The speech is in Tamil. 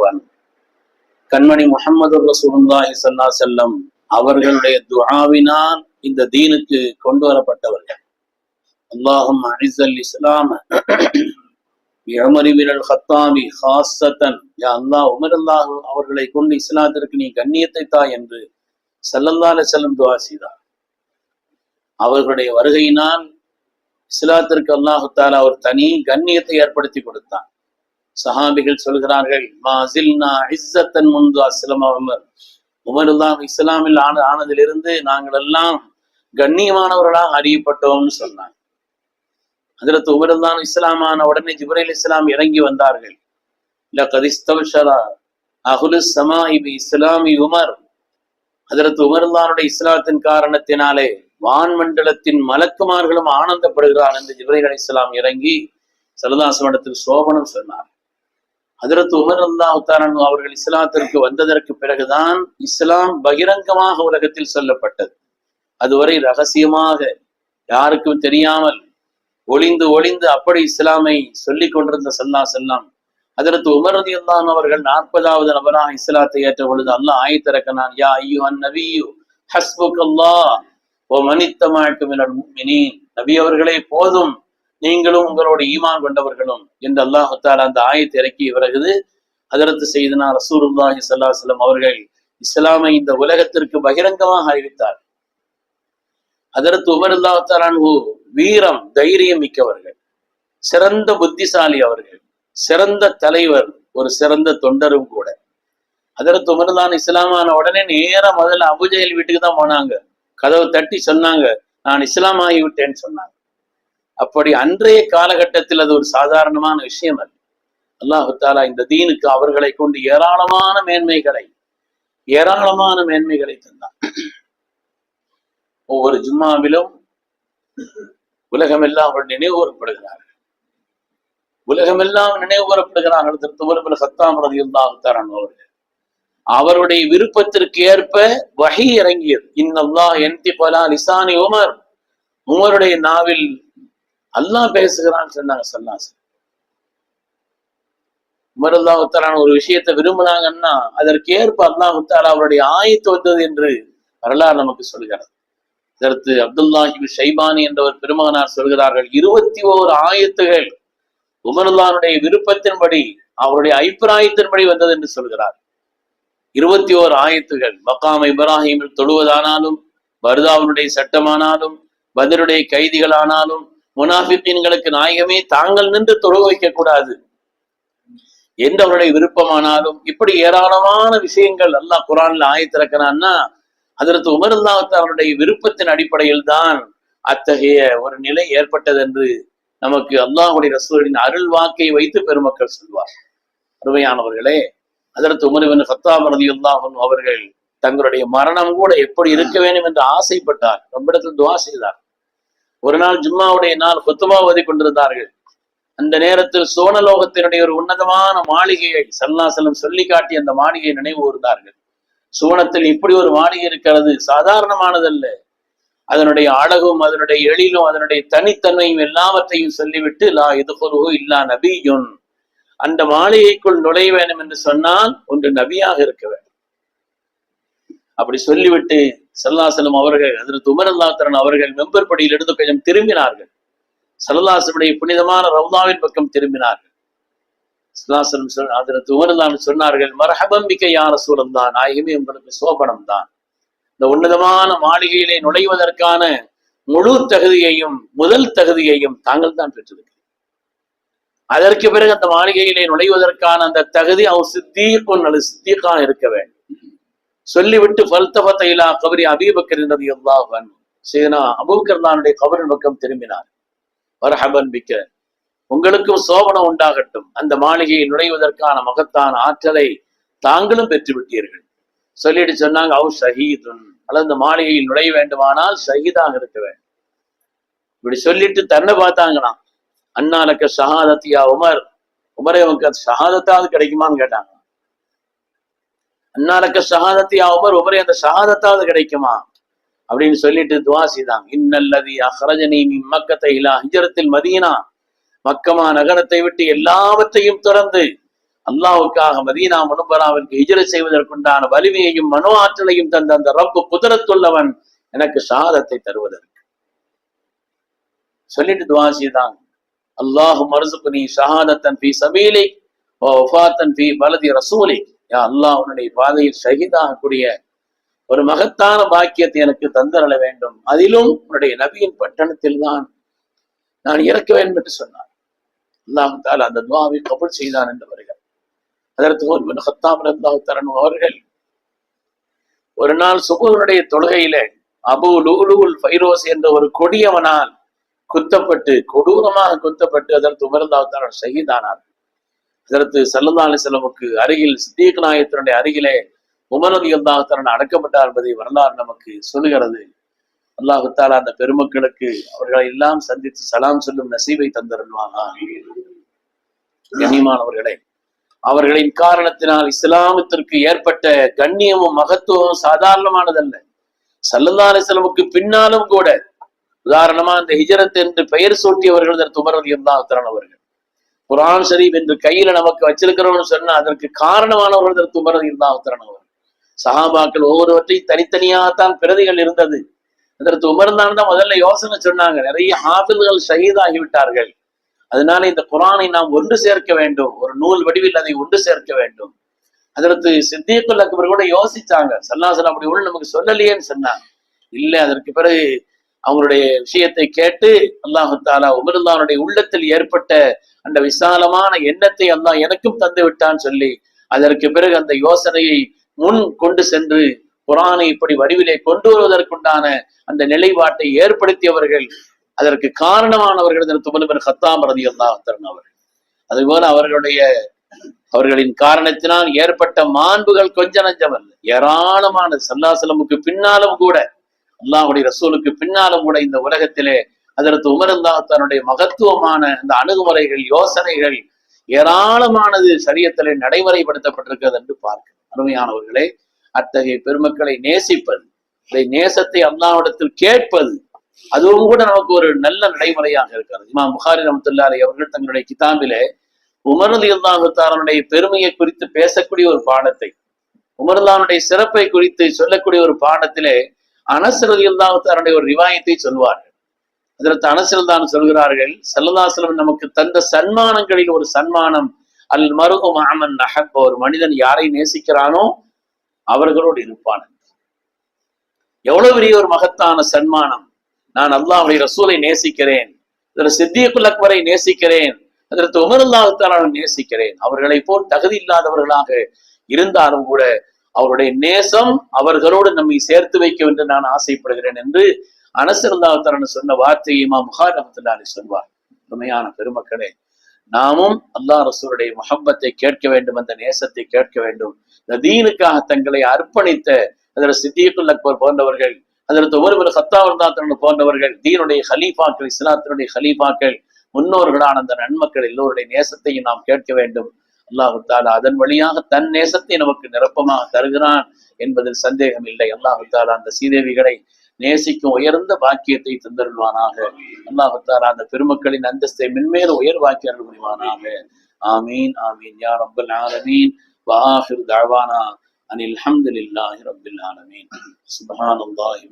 அவன் கண்மணி முகமது ரசூலுல்லாஹி சல்லா செல்லம் அவர்களுடைய துஆவினால் இந்த தீனுக்கு கொண்டு வரப்பட்டவர்கள். அல்லாஹும் அஇஸல் இஸ்லாம. யமரிபில் ஹத்தாமி ஹாசத்தன் யா அல்லாஹ் உமர் அல்லாஹ் அவர்களை கொண்டு இஸ்லாத்திற்கு நீ கண்ணியத்தை தா என்று செல்லல்லால செல்லும் துவா செய்தார். அவர்களுடைய வருகையினால் இஸ்லாத்திற்கு அல்லாஹு தாலா ஒரு தனி கண்ணியத்தை ஏற்படுத்தி கொடுத்தான். சஹாபிகள் சொல்கிறார்கள் மாசில்னா இஸ்ஸத்தன் முன்பு அஸ்லம் உமருல்லாம் இஸ்லாமில் ஆன ஆனதிலிருந்து நாங்கள் எல்லாம் கண்ணியமானவர்களாக அறியப்பட்டோம்னு சொன்னாங்க. அதில் உமருல்லாம் இஸ்லாமான உடனே ஜிப்ரேல் இஸ்லாம் இறங்கி வந்தார்கள். இல்ல இஸ்தப்ஷரா அகுலு சமா இபி இஸ்லாமி உமர். அதற்கு உமருல்லானுடைய இஸ்லாத்தின் காரணத்தினாலே வான்மண்டலத்தின் மலக்குமார்களும் ஆனந்தப்படுகிறார் என்று ஜிப்ரீல் அலி இஸ்லாம் இறங்கி சரதாசவனத்தில் சோபனம் சொன்னார். அதிரத்து உமர் அல்லாஹாரன் அவர்கள் இஸ்லாத்திற்கு வந்ததற்கு பிறகுதான் இஸ்லாம் பகிரங்கமாக உலகத்தில் சொல்லப்பட்டது. அதுவரை ரகசியமாக யாருக்கும் தெரியாமல் ஒளிந்து ஒளிந்து அப்படி இஸ்லாமை சொல்லிக் கொண்டிருந்த சல்லா செல்லாம் அதற்கு உமரதி அல்லான் அவர்கள் நாற்பதாவது நபராக இஸ்லாத்தை ஏற்ற பொழுது அல்லாஹ் ஆயத்திறக்கனான் யா ஐயோ அந்நபியு ஹஸ்புக் அல்லாஹ் ஓ மனித்தமாக்கு மினல் நபி அவர்களே போதும் நீங்களும் உங்களோட ஈமான் கொண்டவர்களும் என்று அல்லாஹால அந்த ஆயத்தை இறக்கி பிறகுது அதற்கு செய்தனா ரசூருல்லாஹி ஸல்லல்லாஹு அவர்கள் இஸ்லாமை இந்த உலகத்திற்கு பகிரங்கமாக அறிவித்தார். அதற்கு உமர் அல்லாஹாலு வீரம் தைரியம் மிக்கவர்கள் சிறந்த புத்திசாலி அவர்கள் சிறந்த தலைவர் ஒரு சிறந்த தொண்டரும் கூட. அதற்கு உமர்தான் இஸ்லாமான உடனே நேரம் முதல்ல அபுஜெயல் வீட்டுக்கு தான் போனாங்க. கதவை தட்டி சொன்னாங்க நான் இஸ்லாம் ஆகிவிட்டேன்னு சொன்னாங்க. அப்படி அன்றைய காலகட்டத்தில் அது ஒரு சாதாரணமான விஷயம் அல்ல. அல்லாஹாலா இந்த தீனுக்கு அவர்களை கொண்டு ஏராளமான மேன்மைகளை ஏராளமான மேன்மைகளை தந்தான். ஒவ்வொரு ஜும்மாவிலும் உலகமெல்லாம் அவர்கள் நினைவு கூறப்படுகிறார்கள் உலகமெல்லாம் நினைவு கூறப்படுகிறார்கள் திருத்துவர்கள் சத்தாம் ரதியுல்லாஹு தாரான் அவர்கள். அவருடைய விருப்பத்திற்கு ஏற்ப வகை இறங்கியது. இன்னல்லாஹ் என்தி பலா லிசானி உமர். உமருடைய நாவில் அல்லாஹ் பேசுகிறான்னு சொன்னாங்க சல்லாஸ். உமர் அல்லாஹு ஒரு விஷயத்தை விரும்பினாங்கன்னா அதற்கு ஏற்ப அவருடைய ஆயத்து வந்தது என்று வரலாறு நமக்கு சொல்கிறது. இதற்கு அப்துல்லாஹி ஷைபானி என்ற ஒரு பெருமகனார் சொல்கிறார்கள் இருபத்தி ஓரு ஆயத்துகள் உமருல்லானுடைய விருப்பத்தின்படி அவருடைய அபிப்பிராயத்தின்படி வந்தது என்று சொல்கிறார். இருபத்தி ஓர் ஆயத்துகள் மக்காம் இப்ராஹிமில் தொழுவதானாலும் பர்தாவுடைய சட்டமானாலும் பதிலுடைய கைதிகளானாலும் முனாஃபிப்பீன்களுக்கு நாயகமே தாங்கள் நின்று தொழு வைக்க கூடாது எந்த அவருடைய விருப்பமானாலும் இப்படி ஏராளமான விஷயங்கள் அல்லாஹ் குரான்ல ஆயத்திறக்கிறான்னா அதற்கு உமர்ந்தாவத்து அவருடைய விருப்பத்தின் அடிப்படையில் தான் அத்தகைய ஒரு நிலை ஏற்பட்டது என்று நமக்கு அல்லாஹுடைய ரசூலின் அருள் வாக்கை வைத்து பெருமக்கள் சொல்வார். அருமையானவர்களே அதற்கு உமர்வின் சத்தாம் ரதியுல்லாஹன் அவர்கள் தங்களுடைய மரணம் கூட எப்படி இருக்க வேண்டும் என்று ஆசைப்பட்டார். ரொம்ப இடத்துல துவா செய்தார். ஒரு நாள் ஜும்மாவுடைய நாள் கொத்துமா ஓதி கொண்டிருந்தார்கள். அந்த நேரத்தில் சோனலோகத்தினுடைய ஒரு உன்னதமான மாளிகையை சல்லாசலம் சொல்லி காட்டி அந்த மாளிகையை நினைவு கூர்ந்தார்கள். சோனத்தில் இப்படி ஒரு மாளிகை இருக்கிறது சாதாரணமானதல்ல. அதனுடைய அழகும் அதனுடைய எழிலும் அதனுடைய தனித்தன்மையும் எல்லாவற்றையும் சொல்லிவிட்டு லா எதுகுரு இல்லா நபியுன். அந்த மாளிகைக்குள் நுழைய வேண்டும் என்று சொன்னால் ஒன்று நபியாக இருக்க வேண்டும். அப்படி சொல்லிவிட்டு சல்லாசலம் அவர்கள் அதற்கு துமரல்லாத்தரன் அவர்கள் மெம்பர்படியில் இருந்து கொஞ்சம் திரும்பினார்கள். சல்லாசனுடைய புனிதமான ரவுதாவின் பக்கம் திரும்பினார்கள். சல்லாசலம் சொல் அதற்கு உமரல்லான்னு சொன்னார்கள் மரஹபம்பிக்க யார சூழல் தான் ஆகியமே உங்களுக்கு சோபனம் தான் இந்த உன்னதமான மாளிகையிலே நுழைவதற்கான முழு தகுதியையும் முதல் தகுதியையும் தாங்கள் தான் பெற்றிருக்கிறீர்கள். அதற்கு பிறகு அந்த மாளிகையிலே நுழைவதற்கான அந்த தகுதி அவன் சித்தீக்கும் அல்லது சித்தீக்கா இருக்க வேண்டும். சொல்லிவிட்டு பல்தபத்த கபரி அபீபக்கர் என்றது எல்லாவன் சீனா அபுபக்கர்தானுடைய கபரின் பக்கம் திரும்பினார். வரஹபன் பிக்க உங்களுக்கும் சோபனம் உண்டாகட்டும். அந்த மாளிகையை நுழைவதற்கான மகத்தான ஆற்றலை தாங்களும் பெற்று விட்டீர்கள் சொல்லிட்டு சொன்னாங்க அவ் ஷஹீதுன். அல்லது அந்த மாளிகையில் நுழைய வேண்டுமானால் ஷஹீதாக இருக்க வேண்டும். இப்படி சொல்லிட்டு தன்னை பார்த்தாங்களாம். அண்ணாலக்க ஷஹாதத்தியா உமர். உமரே உனக்கு ஷஹாதத்தாவது கிடைக்குமான்னு கேட்டாங்க. அண்ணாலக்க ஷஹாதத்தியா உமர் உமரே அந்த சகாதத்தாவது கிடைக்குமா? அப்படின்னு சொல்லிட்டு துவா செய்தாங்க. இன்னல்லதி அஹ்ரஜனி மக்கத்தை இலா ஹிஜரத்தில் மதீனா. மக்கமா நகரத்தை விட்டு எல்லாவற்றையும் திறந்து அல்லாவுக்காக மதீனா முனுபராவிற்கு ஹிஜரை செய்வதற்குண்டான வலிமையையும் மனோ ஆற்றலையும் தந்த அந்த ரப்பு குதிரத்துள்ளவன் எனக்கு சாதத்தை தருவதற்கு. சொல்லிட்டு துவா செய்தாங்க. அல்லாஹு நீ ஷஹாதத்தன் பி சபீலி ஒஃபாத்தன் பி பலதி ரசூலி. யா அல்லாஹ் உன்னுடைய பாதையில் சகிதாகக்கூடிய ஒரு மகத்தான பாக்கியத்தை எனக்கு தந்தரள வேண்டும். அதிலும் உன்னுடைய நபியின் பட்டணத்தில் தான் நான் இறக்க வேண்டும் என்று சொன்னார். அல்லாஹ் தாலா அந்த துவாவை கபுல் செய்தான் என்று வருகிறார் அதற்கு ஒரு ஹத்தாம் தரணும் அவர்கள் ஒரு நாள் சுகுனுடைய தொழுகையில அபு லூலுல் ஃபைரோஸ் என்ற ஒரு கொடியவனால் குத்தப்பட்டு கொடூரமாக குத்தப்பட்டு அதற்கு உமர்ந்தாவுத்தாரன் ஷஹீதானார் இதற்கு சல்லல்லா அலிசல்லமுக்கு அருகில் சித்தீக் நாயத்தினுடைய அருகிலே உமரதி அல்லாஹாரன் அடக்கப்பட்டார் என்பதை வரலாறு நமக்கு சொல்லுகிறது. அல்லாஹு அந்த பெருமக்களுக்கு அவர்களை எல்லாம் சந்தித்து சலாம் சொல்லும் நசீவை தந்தருள்வானா கண்ணியமானவர்களே அவர்களின் காரணத்தினால் இஸ்லாமத்திற்கு ஏற்பட்ட கண்ணியமும் மகத்துவமும் சாதாரணமானதல்ல. சல்லல்லா அலிஸ்லமுக்கு பின்னாலும் கூட உதாரணமா இந்த ஹிஜரத் என்று பெயர் சூட்டியவர்கள் இதற்கு உமரதி அவர்கள். குரான் ஷரீப் என்று கையில நமக்கு வச்சிருக்கிறோம்னு சொன்னா அதற்கு காரணமானவர்கள் இதற்கு உமரதி அல்லாஹாரன் அவர்கள். சஹாபாக்கள் ஒவ்வொருவற்றையும் தனித்தனியாகத்தான் பிரதிகள் இருந்தது. அதற்கு உமர்தான் தான் முதல்ல யோசனை சொன்னாங்க. நிறைய ஹாபில்கள் ஷஹீதாகி விட்டார்கள் அதனால இந்த குரானை நாம் ஒன்று சேர்க்க வேண்டும். ஒரு நூல் வடிவில் அதை ஒன்று சேர்க்க வேண்டும். அதற்கு சித்தியக்குள் அக்பர் கூட யோசிச்சாங்க. சல்லாசன் அப்படி ஒண்ணு நமக்கு சொல்லலையேன்னு சொன்னாங்க. இல்ல அதற்கு பிறகு அவங்களுடைய விஷயத்தை கேட்டு அல்லாஹு தாலா உமருல்லானுடைய உள்ளத்தில் ஏற்பட்ட அந்த விசாலமான எண்ணத்தை அல்லாஹ் எனக்கும் தந்து விட்டான் சொல்லி அதற்கு பிறகு அந்த யோசனையை முன் கொண்டு சென்று குரானை இப்படி வடிவிலே கொண்டு வருவதற்குண்டான அந்த நிலைப்பாட்டை ஏற்படுத்தியவர்கள் அதற்கு காரணமானவர்கள் இந்த துமலுபர் ஹத்தாம் ரதி அல்லாஹன் அவர்கள். அதுபோல அவர்களுடைய அவர்களின் காரணத்தினால் ஏற்பட்ட மாண்புகள் கொஞ்ச நஞ்சமல்ல ஏராளமான சல்லாசலமுக்கு பின்னாலும் கூட அல்லாஹுடைய ரசூலுக்கு பின்னாலும் கூட இந்த உலகத்திலே அதற்கு உமரந்தா தன்னுடைய மகத்துவமான அந்த அணுகுமுறைகள் யோசனைகள் ஏராளமானது சரியத்திலே நடைமுறைப்படுத்தப்பட்டிருக்கிறது என்று பார்க்க அருமையானவர்களே அத்தகைய பெருமக்களை நேசிப்பது இதை நேசத்தை அல்லாவிடத்தில் கேட்பது அதுவும் கூட நமக்கு ஒரு நல்ல நடைமுறையாக இருக்கிறது. இமா முகாரி ரமத்துல்லாரி அவர்கள் தங்களுடைய கிதாபிலே உமரது இல்லாஹுத்தாரனுடைய பெருமையை குறித்து பேசக்கூடிய ஒரு பாடத்தை உமர்லானுடைய சிறப்பை குறித்து சொல்லக்கூடிய ஒரு பாடத்திலே அனசரதி ஒரு ரிவாயத்தை சொல்வார்கள் அதற்கு அனசரதான் சொல்கிறார்கள் செல்லதாசலம் நமக்கு தந்த சன்மானங்களில் ஒரு சன்மானம் அல் மருகு மாமன் நகப்ப ஒரு மனிதன் யாரை நேசிக்கிறானோ அவர்களோடு இருப்பான். எவ்வளவு பெரிய ஒரு மகத்தான சன்மானம். நான் அல்லாஹுடைய ரசூலை நேசிக்கிறேன் இதற்கு சித்தியக்குல் அக்பரை நேசிக்கிறேன் அதற்கு உமருல்லாஹத்தான நேசிக்கிறேன். அவர்களை போல் தகுதி இல்லாதவர்களாக இருந்தாலும் கூட அவருடைய நேசம் அவர்களோடு நம்மை சேர்த்து வைக்க என்று நான் ஆசைப்படுகிறேன் என்று அனசருல்லாஹத்தாரன் சொன்ன வார்த்தையை மா முகாரமத்துல்லாலே சொல்வார். உண்மையான பெருமக்களே நாமும் அல்லாஹ் ரசூருடைய மஹப்பத்தை கேட்க வேண்டும் அந்த நேசத்தை கேட்க வேண்டும். இந்த தீனுக்காக தங்களை அர்ப்பணித்த அதில் சித்தியக்குல் அக்பர் போன்றவர்கள் அதற்கு ஒருவர் சத்தாவர்தாத்தன் போன்றவர்கள் தீனுடைய ஹலீஃபாக்கள் இஸ்லாத்தினுடைய ஹலீஃபாக்கள் முன்னோர்களான அந்த நன்மக்கள் எல்லோருடைய நேசத்தையும் நாம் கேட்க வேண்டும். அல்லாஹு அதன் வழியாக தன் நேசத்தை நமக்கு நிரப்பமாக தருகிறான் என்பதில் சந்தேகம் இல்லை. அல்லாஹு அந்த சீதேவிகளை நேசிக்கும் உயர்ந்த பாக்கியத்தை தந்தருள்வானாக. அல்லாஹு அந்த பெருமக்களின் அந்தஸ்தை மென்மேலும் உயர்வாக்கி அருள் புரிவானாக. ஆமீன் ஆமீன். யா ரப்பல் ஆலமீன். வாஹிர் தாழ்வானா அனில் அல்ஹம்துலில்லாஹி ரப்பில் ஆலமீன். சுப்ஹானல்லாஹி